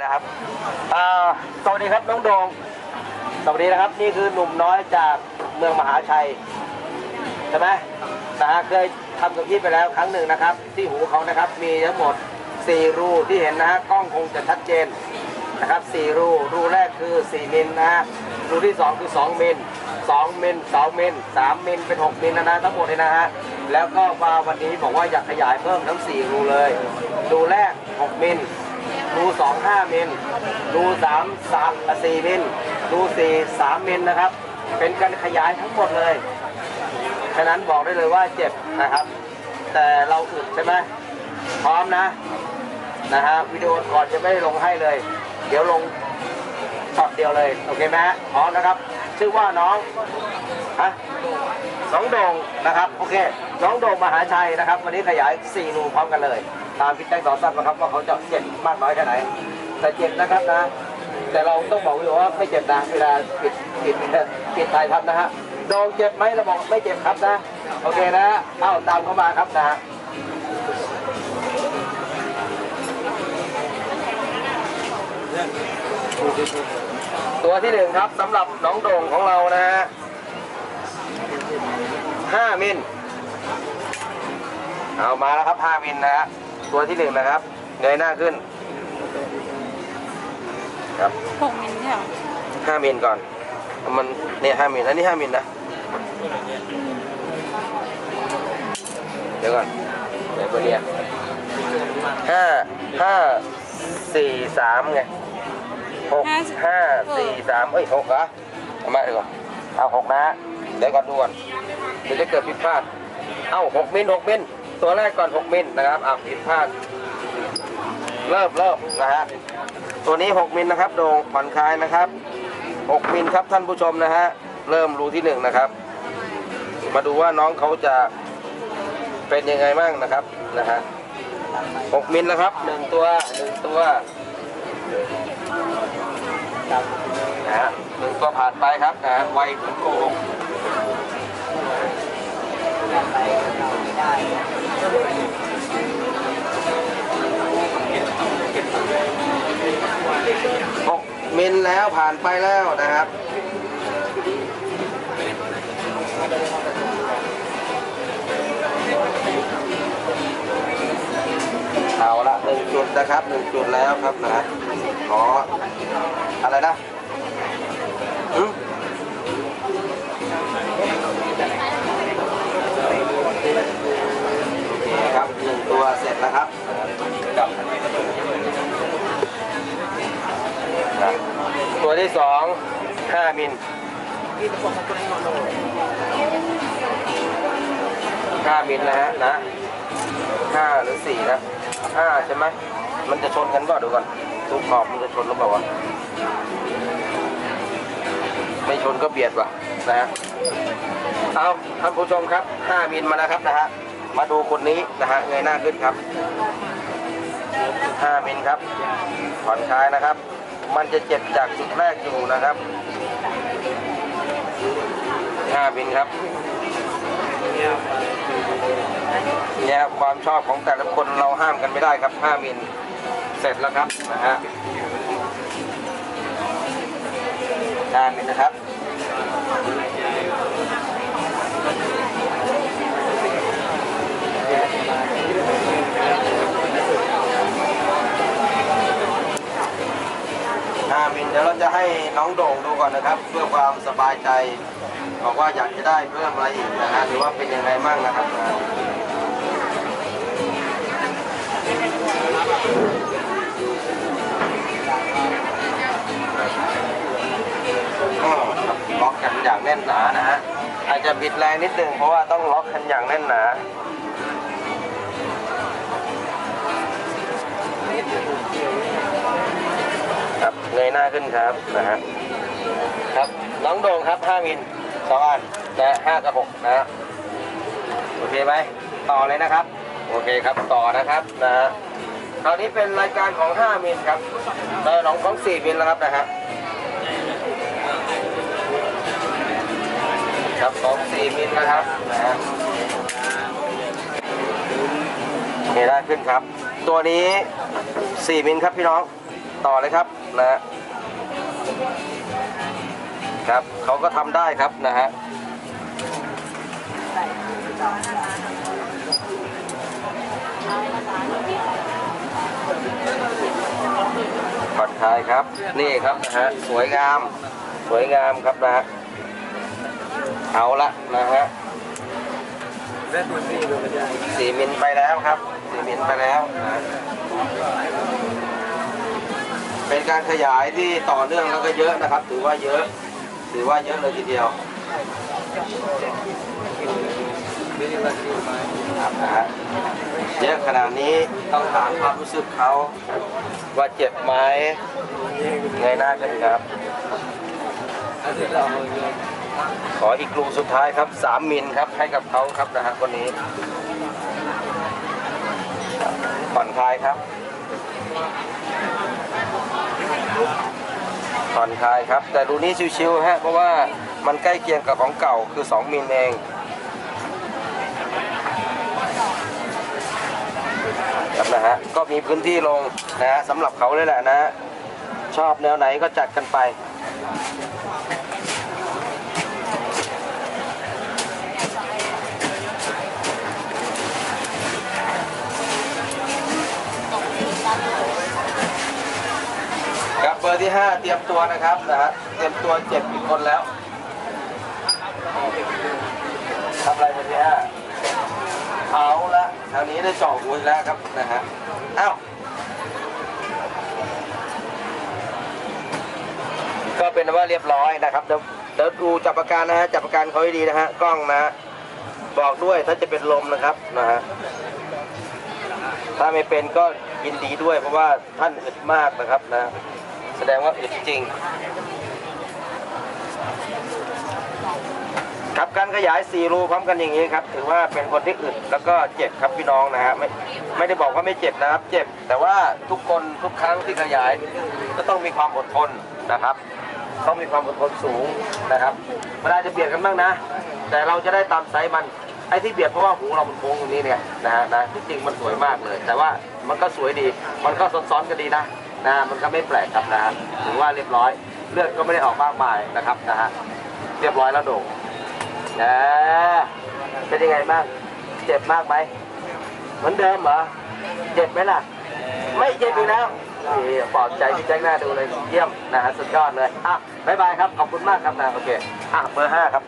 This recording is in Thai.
นะครับสวัสดีครับน้องโดงสวัสดีนะครับ นี่คือหนุ่มน้อยจากเมืองมหาชัยใช่ไหมนะฮะเคยทำกับพี่ไปแล้วครั้งหนึ่งนะครับ ที่หูเขานะครับมีทั้งหมด 4 รูที่เห็นนะฮะกล้องคงจะชัดเจนนะครับ 4 รูรูแรกคือ 4 มิลนะฮะรูที่ 2 คือ 2 มิล 2 มิล 2 มิล 3 มิล เป็น 6 มิลนะนะทั้งหมดเลยนะฮะแล้วก็มาวันนี้บอกว่าอยากขยายเพิ่มทั้ง 4 รูเลย รูแรก 6 มิล รูสองห้ามิลรูสามสามสี่มิลรูสี่สามมิลนะครับ เป็นการขยายทั้งหมดเลย ฉะนั้นบอกได้เลยว่าเจ็บนะครับ แต่เราอึดใช่ไหมพร้อมนะนะฮะวิดีโอก่อนจะไม่ได้ลงให้เลย เดี๋ยวลงช็อตเดียวเลยโอเคไหมฮะพร้อมนะครับ ชื่อว่าน้องฮะน้องโด่งนะครับโอเค น้องโด่งมหาชัยนะครับ วันนี้ขยาย4รูพร้อมกันเลย ตามพี่แจ็คต่อสั้นนะครับว่าเขาจะเจ็บมากน้อยแค่ไหน แต่เจ็บนะครับนะ แต่เราต้องบอกไว้ว่าไม่เจ็บนะเวลาปิดปิดปิดถ่ายทำนะฮะโดงเจ็บไหมเราบอกไม่เจ็บครับนะ โอเคนะเอ้าตามเข้ามาครับนะฮะตัวที่หนึ่งครับสำหรับน้องโด่งของเรานะฮะห้ามิลเอามาแล้วครับห้ามิลนะฮะ ตัวที่หนึ่งนะครับเงยหน้าขึ้นครับหกมิลเนี่ยเหรอห้ามิลก่อน มันเนี่ยห้ามิลอันนี้ห้ามิลนะเดี๋ยวก่อนเดี๋ยวตัวเนี้ยห้าห้าสี่สามไงหกห้าสี่สามเอ้ยหกเหรอเอามาเดี๋ยวก่อนเอาหกนะเดี๋ยวก่อนดูก่อนเดี๋ยวจะเกิดผิดพลาด เอ้าหกมิลหกมิล ตัวแรกก่อนหกมิลนะครับอ่าผิดพลาดเริ่มเริ่มนะฮะตัวนี้ 6 มิลนะครับโด่งผ่อนคลายนะครับ 6 มิลครับท่านผู้ชมนะฮะเริ่มรูที่ 1 นะครับ มาดูว่าน้องเขาจะเป็นยังไงบ้างนะครับนะฮะ 6 มิลนะครับ 1 ตัว 1 ตัวนะฮะหนึ่งตัวผ่านไปครับนะฮะไวเหมือนโกหก หกมิลแล้วผ่านไปแล้วนะครับ เอาละหนึ่งจุดนะครับหนึ่งจุดแล้วครับนะฮะขออะไรนะอืมโอเคครับหนึ่ง ตัวเสร็จแล้วครับตัวที่สองห้ามิลห้ามิลนะฮะนะห้าหรือสี่นะห้าใช่ไหมมันจะชนกันเปล่าดูก่อนทุกขอบมันจะชนหรือเปล่าวะไม่ชนก็เบียดว่ะนะฮะเอาท่านผู้ชมครับห้ามิลมาแล้วครับนะฮะ มาดูคนนี้นะฮะเงยหน้าขึ้นครับห้ามิลครับผ่อนคลายนะครับ มันจะเจ็บจากจุดแรกอยู่นะครับห้ามิลครับเนี่ยความชอบของแต่ละคนเราห้ามกันไม่ได้ครับ 5 มิลเสร็จแล้วครับนะฮะด้านนี้นะครับ ห้ามิลเดี๋ยวเราจะ ให้น้องโด่งดูก่อนนะครับ เพื่อความสบายใจ บอกว่าอยากจะได้เพิ่มอะไรอีกนะฮะหรือว่าเป็นยังไงบ้างนะครับก็ล็อกกันอย่างแน่นหนานะฮะอาจจะบิดแรงนิดนึงเพราะว่าต้องล็อกกันอย่างแน่นหนา ขึ้นครับนะฮะครับน้องโด่งครับ5มิลสองอันนะ5กับ6นะฮะโอเคไหมต่อเลยนะครับ โอเคครับต่อนะครับนะฮะคราวนี้เป็นรายการของ5มิลครับเออน้องของ4มิลแล้วครับนะฮะครับของ4มิลนะครับนะฮะโอเคได้ขึ้นครับ ตัวนี้4มิลครับพี่น้องต่อเลยครับนะฮะ ครับเขาก็ทำได้ครับนะฮะผ่อนคลายครับ นี่ครับนะฮะสวยงาม สวยงามครับนะฮะเอาละนะฮะสี่มิลไปแล้วครับสี่มิลไปแล้วนะฮะ เป็นการขยายที่ต่อเนื่องแล้วก็เยอะนะครับ ถือว่าเยอะ ถือว่าเยอะเลยทีเดียวครับนะฮะเยอะขนาดนี้ต้องถามความรู้สึกเขาว่าเจ็บไหมเงหน้ากันครับ ขออีกรูสุดท้ายครับ3มิลครับให้กับเขาครับนะฮะคนนี้ผ่อนคลายครับ ผ่อนคลายครับ แต่รูนี้ชิวๆฮะเพราะว่ามันใกล้เคียงกับของเก่าคือ 2มิลเองครับนะฮะก็มีพื้นที่ลงนะฮะสำหรับเขาเลยแหละนะฮะชอบแนวไหนก็จัดกันไป ครับเบอร์ที่5เตรียมตัวนะครับนะฮะเตรียมตัวเจ็บอีกคนแล้วทำอะไรเบอร์ที่ห้าเอาละทางนี้ได้จ่อหูอีกแล้วครับนะฮะเอ้าก็เป็นว่าเรียบร้อยนะครับเดี๋ยวเดี๋ยวดูจับอาการนะฮะจับอาการเขาให้ดีนะฮะกล้องนะฮะบอกด้วยถ้าจะเป็นลมนะครับนะฮะถ้าไม่เป็นก็ยินดีด้วยเพราะว่าท่านอึดมากนะครับนะ แสดงว่าอึดจริง ครับการขยาย4รูพร้อมกันอย่างนี้ครับ ถือว่าเป็นคนที่อึดแล้วก็เจ็บครับพี่น้องนะฮะไม่ไม่ได้บอกว่าไม่เจ็บนะครับ เจ็บ แต่ว่าทุกคนทุกครั้งที่ขยาย ก็ต้องมีความอดทนนะครับ ต้องมีความอดทนสูงนะครับเวลาจะเบียดกันบ้างนะ แต่เราจะได้ตามไซส์มันไอ้ที่เบียดเพราะว่าหูเรามันโค้งตรงนี้เนี่ยนะฮะนะที่จริงมันสวยมากเลย แต่ว่ามันก็สวยดี มันก็ซ้อนๆกันดีนะ นะมันก็ไม่แปลกครับนะฮะถือว่าเรียบร้อย เลือดก็ไม่ได้ออกมากมายนะครับนะฮะเรียบร้อยแล้วโด่งนะเป็นยังไงบ้างเจ็บมากไหมเหมือนเดิมเหรอเจ็บไหมล่ะ ไม่เจ็บอีกแล้วนี่ปลอบใจพี่แจ็คหน้าดูเลยเยี่ยมนะฮะสุดยอดเลยอะบ๊ายบายครับขอบคุณมากครับนะโอเคอะเบอร์ห้าครับ